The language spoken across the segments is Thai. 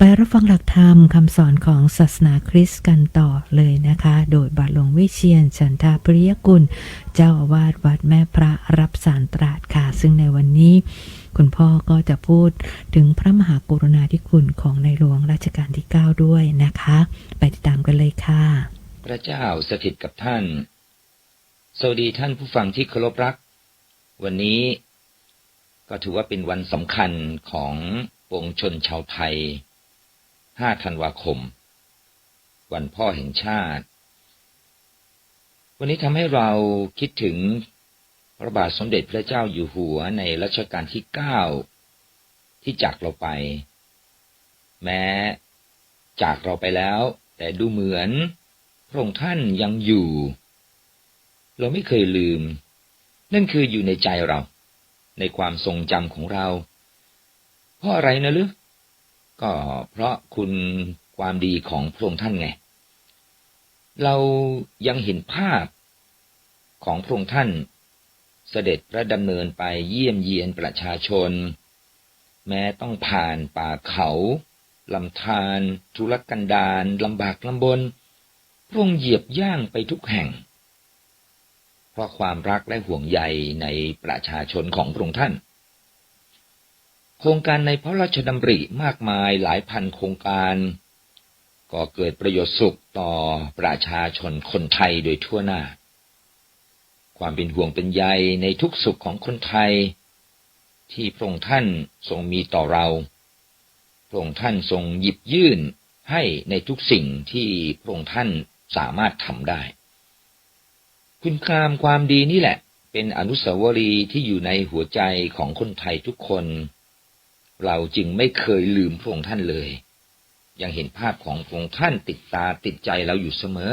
ไปรับฟังหลักธรรมคำสอนของศาสนาคริสต์กันต่อเลยนะคะ โดยบาทหลวงวิเชียนฉันทาปริยกุล เจ้าอาวาสวัดแม่พระรับสารตราดค่ะ ซึ่งในวันนี้ คุณพ่อก็จะพูดถึงพระมหากรุณาธิคุณของในหลวงรัชกาลที่ 9 ด้วยนะคะ ไปติดตามกันเลยค่ะ พระเจ้าสถิตกับท่าน สวัสดีท่านผู้ฟังที่เคารพรัก วันนี้ก็ถือว่าเป็นวันสำคัญของปวงชนชาวไทย 5 ธันวาคม วันพ่อแห่งชาติ วันนี้ทำให้เราคิดถึงพระบาทสมเด็จพระเจ้าอยู่หัวในรัชกาลที่ 9 ที่จากเราไป แม้จากเราไปแล้ว แต่ดูเหมือนพระองค์ท่านยังอยู่ เราไม่เคยลืม นั่นคืออยู่ในใจเรา ในความทรงจำของเรา เพราะอะไรนะลึก ก็เพราะคุณความดีของพระองค์ท่านไง เรายังเห็นภาพของพระองค์ท่านเสด็จพระดำเนินไปเยี่ยมเยียนประชาชน แม้ต้องผ่านป่าเขาลำธารทุรกันดารลำบากลำบน พระองค์เหยียบย่างไปทุกแห่ง เพราะความรักและห่วงใยในประชาชนของพระองค์ท่าน โครงการในพระราชดำริมากมายหลายพันโครงการก็เกิดประโยชน์สุขต่อประชาชนคนไทยโดยทั่วหน้า ความเป็นห่วงเป็นใยในทุกสุขของคนไทย ที่พระองค์ท่านทรงมีต่อเรา พระองค์ท่านทรงหยิบยื่นให้ในทุกสิ่งที่พระองค์ท่านสามารถทำได้ คุณคามความดีนี่แหละ เป็นอนุสาวรีย์ที่อยู่ในหัวใจของคนไทยทุกคน เราจึงไม่เคยลืมพระองค์ท่านเลย ยังเห็นภาพของพระองค์ท่านติดตาติดใจเราอยู่เสมอ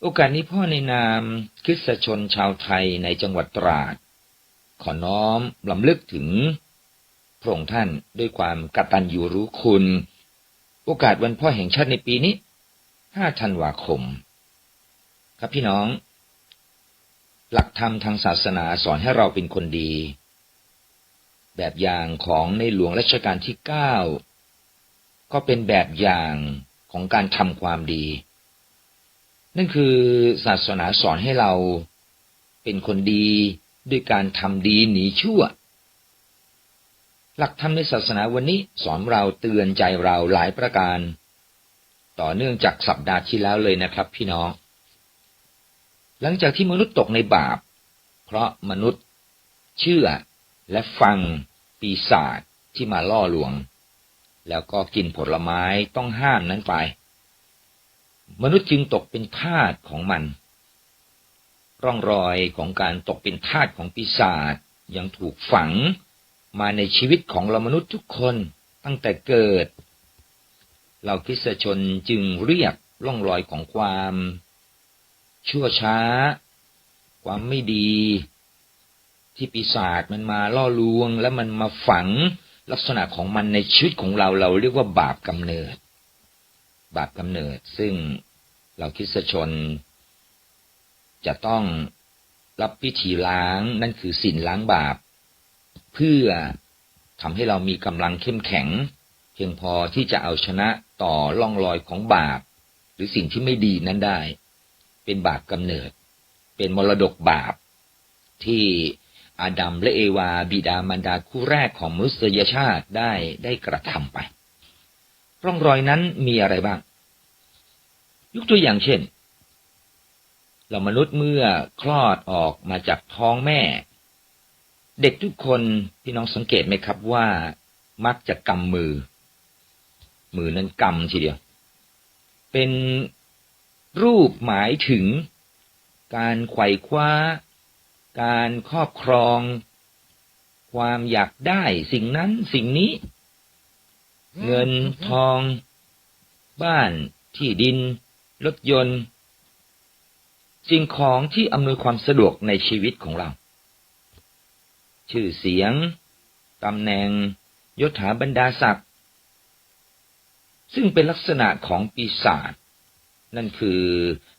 โอกาสนี้พ่อในนามคริสชนชาวไทยในจังหวัดตราด ขอน้อมลำลึกถึงพระองค์ท่านด้วยความกตัญญูรู้คุณ โอกาสวันพ่อแห่งชาติในปีนี้ 5 ธันวาคม ครับพี่น้อง หลักธรรมทางศาสนาสอนให้เราเป็นคนดี แบบอย่างของในหลวงรัชกาลที่9ก็เป็นแบบอย่างของการทำความดี นั่นคือศาสนาสอนให้เราเป็นคนดีด้วยการทำดีหนีชั่ว หลักธรรมในศาสนาวันนี้สอนเราเตือนใจเราหลายประการ ต่อเนื่องจากสัปดาห์ที่แล้วเลยนะครับ พี่น้อง หลังจากที่มนุษย์ตกในบาป เพราะมนุษย์เชื่อและฟัง ปีศาจที่มาล่อลวง แล้วก็กินผลไม้ต้องห้ามนั้นไป มนุษย์จึงตกเป็นทาสของมัน ร่องรอยของการตกเป็นทาสของปีศาจยังถูกฝังมาในชีวิตของเรามนุษย์ทุกคนตั้งแต่เกิด เราคริสชนจึงเรียกร่องรอยของความ ชั่วช้า ความไม่ดี ที่ปีศาจมันมาล่อลวง และมันมาฝังลักษณะของมันในชีวิตของเราเราเรียกว่าบาปกำเนิด บาปกำเนิด ซึ่งเราคริสชน จะต้องรับพิธีล้างนั่นคือสินล้างบาป เพื่อทำให้เรามีกำลังเข้มแข็ง เพียงพอที่จะเอาชนะต่อร่องรอยของบาป หรือสิ่งที่ไม่ดีนั้นได้ เป็นบาปกำเนิด เป็นมรดกบาปที่ อาดัมและเอวาบิดามารดาคู่แรกของมนุษยชาติได้ได้กระทำไป ร่องรอยนั้นมีอะไรบ้าง ยกตัวอย่างเช่นเรามนุษย์เมื่อคลอดออกมาจากท้องแม่ เด็กทุกคนพี่น้องสังเกตไหมครับว่า มักจะกำมือ มือนั้นกำทีเดียว เป็นรูปหมายถึงการไขว่คว้า การครอบครอง ความอยากได้สิ่งนั้นสิ่งนี้ เงินทอง บ้านที่ดิน รถยนต์สิ่งของที่อำนวยความสะดวกในชีวิตของเรา ชื่อเสียงตำแหน่งยศถาบรรดาศักดิ์ซึ่งเป็นลักษณะของปีศาจนั่นคือ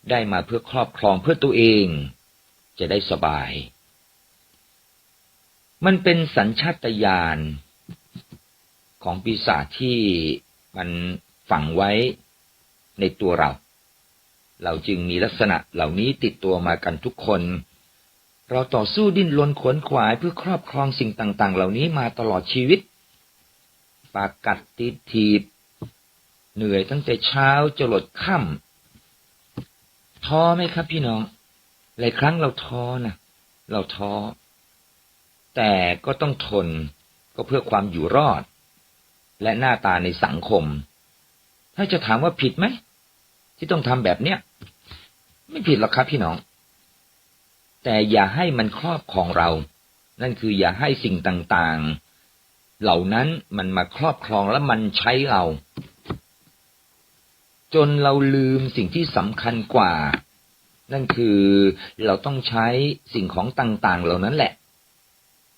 ได้มาเพื่อครอบครองเพื่อตัวเอง จะได้สบาย มันเป็นสัญชาตญาณของปีศาจที่มันฝังไว้ในตัวเรา เราจึงมีลักษณะเหล่านี้ติดตัวมากันทุกคน เราต่อสู้ดิ้นรนขวนขวายเพื่อครอบครองสิ่งต่าง ๆ เหล่านี้มาตลอดชีวิต ปากกัดติดทีบ เหนื่อยตั้งแต่เช้าจรดค่ำท้อไหมครับพี่น้อง หลายครั้งเราท้อนะเราท้อ แต่ก็ต้องทนก็เพื่อความอยู่รอด และหน้าตาในสังคม ถ้าจะถามว่าผิดไหม ที่ต้องทำแบบเนี้ยไม่ผิดหรอกครับพี่น้อง แต่อย่าให้มันครอบของเรา นั่นคืออย่าให้สิ่งต่างๆ เหล่านั้นมันมาครอบครองและมันใช้เรา จนเราลืมสิ่งที่สำคัญกว่า นั่นคือเราต้องใช้สิ่งของต่าง ๆ เหล่านั้นแหละ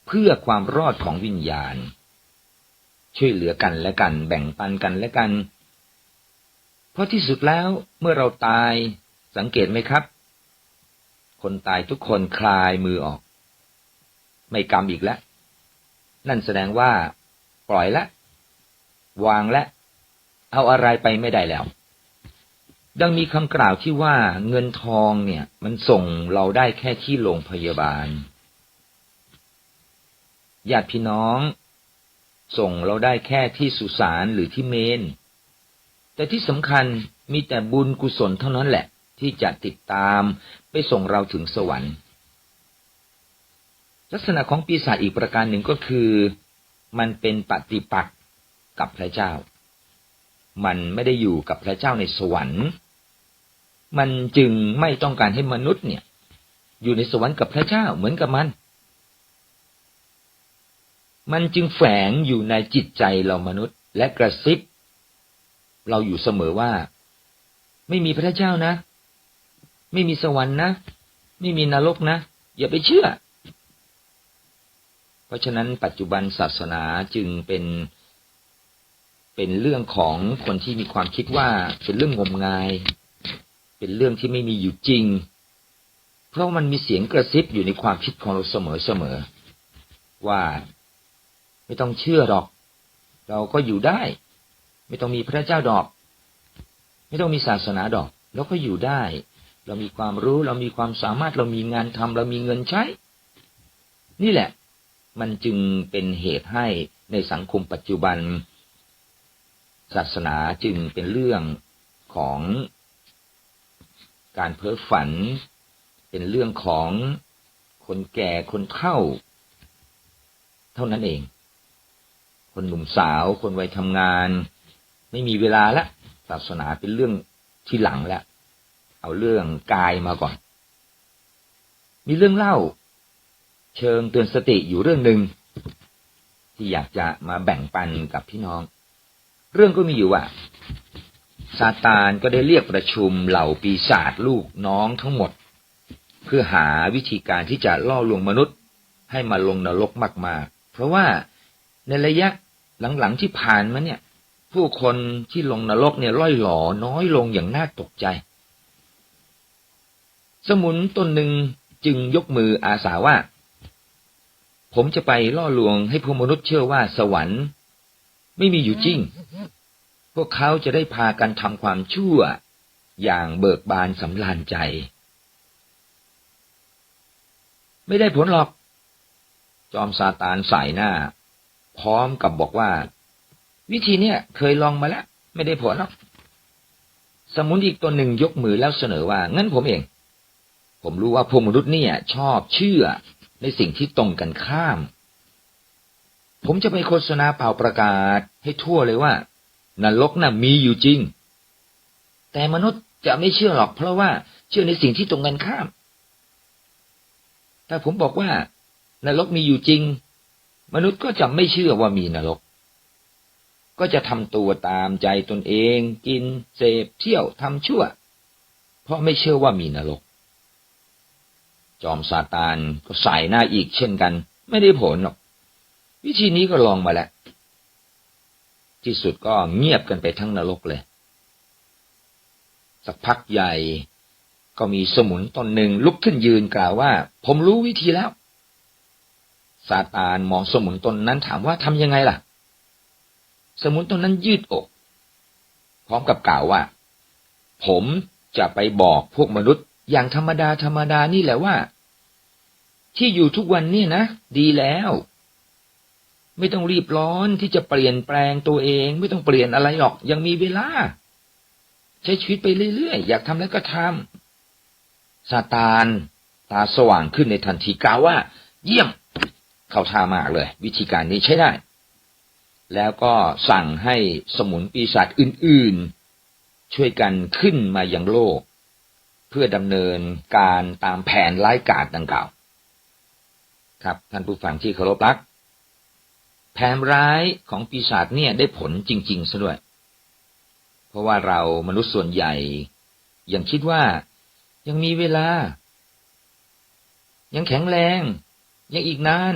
เพื่อความรอดของวิญญาณ ช่วยเหลือกันและกัน แบ่งปันกันและกัน เพราะที่สุดแล้วเมื่อเราตายสังเกตไหมครับ คนตายทุกคนคลายมือออก ไม่กำอีกแล้ว นั่นแสดงว่า ปล่อยละ วางและ เอาอะไรไปไม่ได้แล้ว ดังมีคำกล่าวที่ว่าเงินทองเนี่ย มันส่งเราได้แค่ที่โรงพยาบาลญาติพี่น้อง ส่งเราได้แค่ที่สุสานหรือที่เมน แต่ที่สำคัญมีแต่บุญกุศลเท่านั้นแหละ ที่จะติดตามไปส่งเราถึงสวรรค์ ลักษณะของปีศาจอีกประการหนึ่งก็คือ มันเป็นปฏิปักษ์กับพระเจ้า มันไม่ได้อยู่กับพระเจ้าในสวรรค์ มันจึงไม่ต้องการให้มนุษย์เนี่ย อยู่ในสวรรค์กับพระเจ้าเหมือนกับมัน มันจึงแฝงอยู่ในจิตใจเรามนุษย์ และกระซิบ เราอยู่เสมอว่า ไม่มีพระเจ้านะ ไม่มีสวรรค์นะ ไม่มีนรกนะ อย่าไปเชื่อ เพราะฉะนั้นปัจจุบันศาสนาจึงเป็นเป็นเรื่องของคนที่มีความคิดว่าเป็นเรื่องงมงาย เป็นเรื่องที่ไม่มีอยู่จริง เพราะมันมีเสียงกระซิบอยู่ในความคิดของเราเสมอเสมอว่า ไม่ต้องเชื่อหรอก เราก็อยู่ได้ ไม่ต้องมีพระเจ้าดอก ไม่ต้องมีศาสนาดอกเราก็อยู่ได้ เรามีความรู้เรามีความสามารถเรามีงานทำเรามีเงินใช้ นี่แหละ มันจึงเป็นเหตุให้ในสังคมปัจจุบัน ศาสนาจึงเป็นเรื่องของ การเพ้อฝัน เป็นเรื่องของคนแก่คนเฒ่า เท่านั้นเอง คนหนุ่มสาว คนวัยทำงาน ไม่มีเวลาละศาสนาเป็นเรื่องที่หลังแล้วเอาเรื่องกายมาก่อน มีเรื่องเล่า เชิงเตือนสติอยู่เรื่องหนึ่งที่อยากจะมาแบ่งปันกับพี่น้อง เรื่องก็มีอยู่ว่า ซาตานก็ได้เรียกประชุมเหล่าปีศาจลูกน้องทั้งหมด เพื่อหาวิธีการที่จะล่อลวงมนุษย์ ให้มาลงนรกมากๆ เพราะว่าในระยะหลังๆที่ผ่านมาเนี่ย ผู้คนที่ลงนรกเนี่ยล่อยหลอน้อยลงอย่างน่าตกใจ สมุนตนหนึ่งจึงยกมืออาสาว่า ผมจะไปล่อลวงให้พวกมนุษย์เชื่อว่าสวรรค์ ไม่มีอยู่จริง พวกเขาจะได้พากันทำความชั่ว อย่างเบิกบานสำราญใจ ไม่ได้ผลหรอก จอมซาตานใส่หน้า พร้อมกับบอกว่า วิธีเนี้ยเคยลองมาแล้ว ไม่ได้ผลหรอก สมุนอีกตัวหนึ่งยกมือแล้วเสนอว่า งั้นผมเอง ผมรู้ว่าพวกมนุษย์เนี่ย ชอบเชื่อในสิ่งที่ตรงกันข้าม ผมจะไปโฆษณาเป่าประกาศให้ทั่วเลยว่า นรกน่ะมีอยู่จริง แต่มนุษย์จะไม่เชื่อหรอก เพราะว่าเชื่อในสิ่งที่ตรงกันข้าม ถ้าผมบอกว่านรกมีอยู่จริง มนุษย์ก็จะไม่เชื่อว่ามีนรก ก็จะทำตัวตามใจตนเอง กินเสพเที่ยวทำชั่ว เพราะไม่เชื่อว่ามีนรก จอมซาตานก็ใส่หน้าอีกเช่นกัน ไม่ได้ผลหรอก วิธีนี้ก็ลองมาแล้ว ที่สุดก็เงียบกันไปทั้งนรกเลย สักพักใหญ่ก็มีสมุนตนหนึ่งลุกขึ้นยืนกล่าวว่า ผมรู้วิธีแล้วซาตานมองสมุนตนนั้นถามว่าทำยังไงล่ะ สมุนตัวนั้นยืดอก พร้อมกับกล่าวว่า ผมจะไปบอกพวกมนุษย์อย่างธรรมดาธรรมดานี่แหละว่า ที่อยู่ทุกวันนี่นะ ดีแล้ว ไม่ต้องรีบร้อนที่จะเปลี่ยนแปลงตัวเอง ไม่ต้องเปลี่ยนอะไรหรอกยังมีเวลา ใช้ชีวิตไปเรื่อยๆ อยากทำแล้วก็ทำซาตานตาสว่างขึ้นในทันทีกล่าวว่า เยี่ยมเข้าท่ามากเลย วิธีการนี้ใช้ได้ แล้วก็สั่งให้สมุนปีศาจอื่นๆ ช่วยกันขึ้นมายังโลก เพื่อดำเนินการตามแผนร้กาจดังกล่าว ครับท่านผู้ฟังที่เคารพรัก แผนร้ายของปีศาจเนี่ยได้ผลจริงๆซะด้วย เพราะว่าเรามนุษย์ส่วนใหญ่ ยังคิดว่ายังมีเวลา ยังแข็งแรง ยังอีกนาน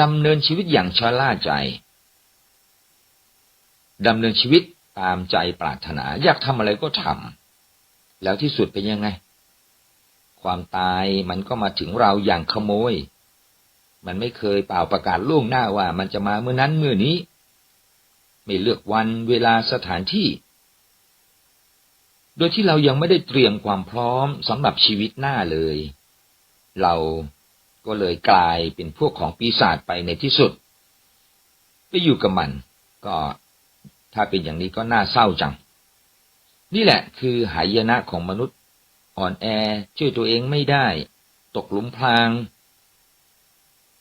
ดำเนินชีวิตอย่างชล่าใจดำเนินชีวิตตามใจปรารถนา อยากทำอะไรก็ทำแล้วที่สุดเป็นยังไง ความตายมันก็มาถึงเราอย่างขโมย มันไม่เคยเป่าประกาศล่วงหน้าว่ามันจะมาเมื่อนั้นเมื่อนี้ ไม่เลือกวันเวลาสถานที่ โดยที่เรายังไม่ได้เตรียมความพร้อมสำหรับชีวิตหน้าเลย เราก็เลยกลายเป็นพวกของปีศาจไปในที่สุด ไปอยู่กับมัน ก็ถ้าเป็นอย่างนี้ก็น่าเศร้าจัง นี่แหละคือหายนะของมนุษย์ อ่อนแอช่วยตัวเองไม่ได้ ตกหลุมพราง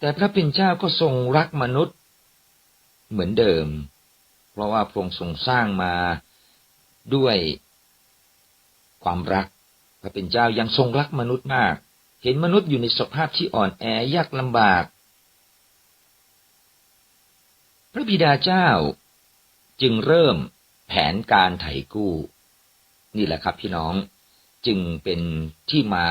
แต่พระเป็นเจ้าก็ทรงรักมนุษย์ เหมือนเดิม เพราะว่าพระองค์ทรงสร้างมาด้วยความรัก พระเป็นเจ้ายังทรงรักมนุษย์มาก เห็นมนุษย์อยู่ในสภาพที่อ่อนแอยากลำบาก พระบิดาเจ้าจึงเริ่มแผนการไถ่กู้ นี่แหละครับพี่น้องจึงเป็นที่มา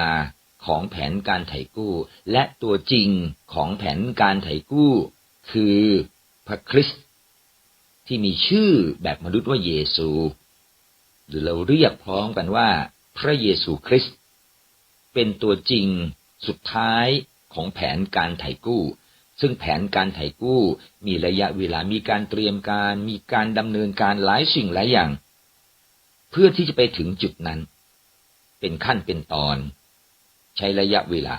ของแผนการไถ่กู้ และตัวจริงของแผนการไถ่กู้ คือพระคริสต์ที่มีชื่อแบบมนุษย์ว่าเยซู หรือเราเรียกพร้อมกันว่า พระเยซูคริสต์เป็นตัวจริงสุดท้ายของแผนการไถ่กู้ ซึ่งแผนการไถ่กู้ มีระยะเวลามีการเตรียมการ มีการดำเนินการหลายสิ่งหลายอย่าง เพื่อที่จะไปถึงจุดนั้น เป็นขั้นเป็นตอน ช้ระยะเวลา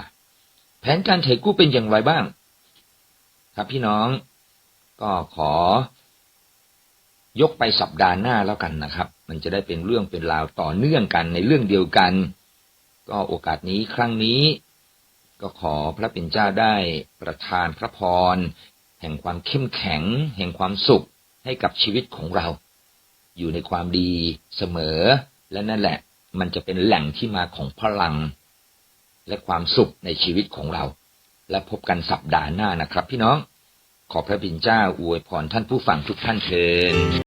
แผนการไถ่กู้เป็นอย่างไรบ้าง ครับพี่น้อง ก็ขอ ยกไปสัปดาห์หน้าแล้วกันนะครับ มันจะได้เป็นเรื่องเป็นราวต่อเนื่องกันในเรื่องเดียวกัน ก็โอกาสนี้ครั้งนี้ ก็ขอพระเป็นเจ้าได้ประทานพระพร แห่งความเข้มแข็ง แห่งความสุขให้กับชีวิตของเรา อยู่ในความดีเสมอและนั่นแหละ มันจะเป็นแหล่งที่มาของพลัง และความสุขในชีวิตของเรา และพบกันสัปดาห์หน้านะครับพี่น้อง ขอพระบิณเจ้าอวยพรท่านผู้ฟังทุกท่านเทิน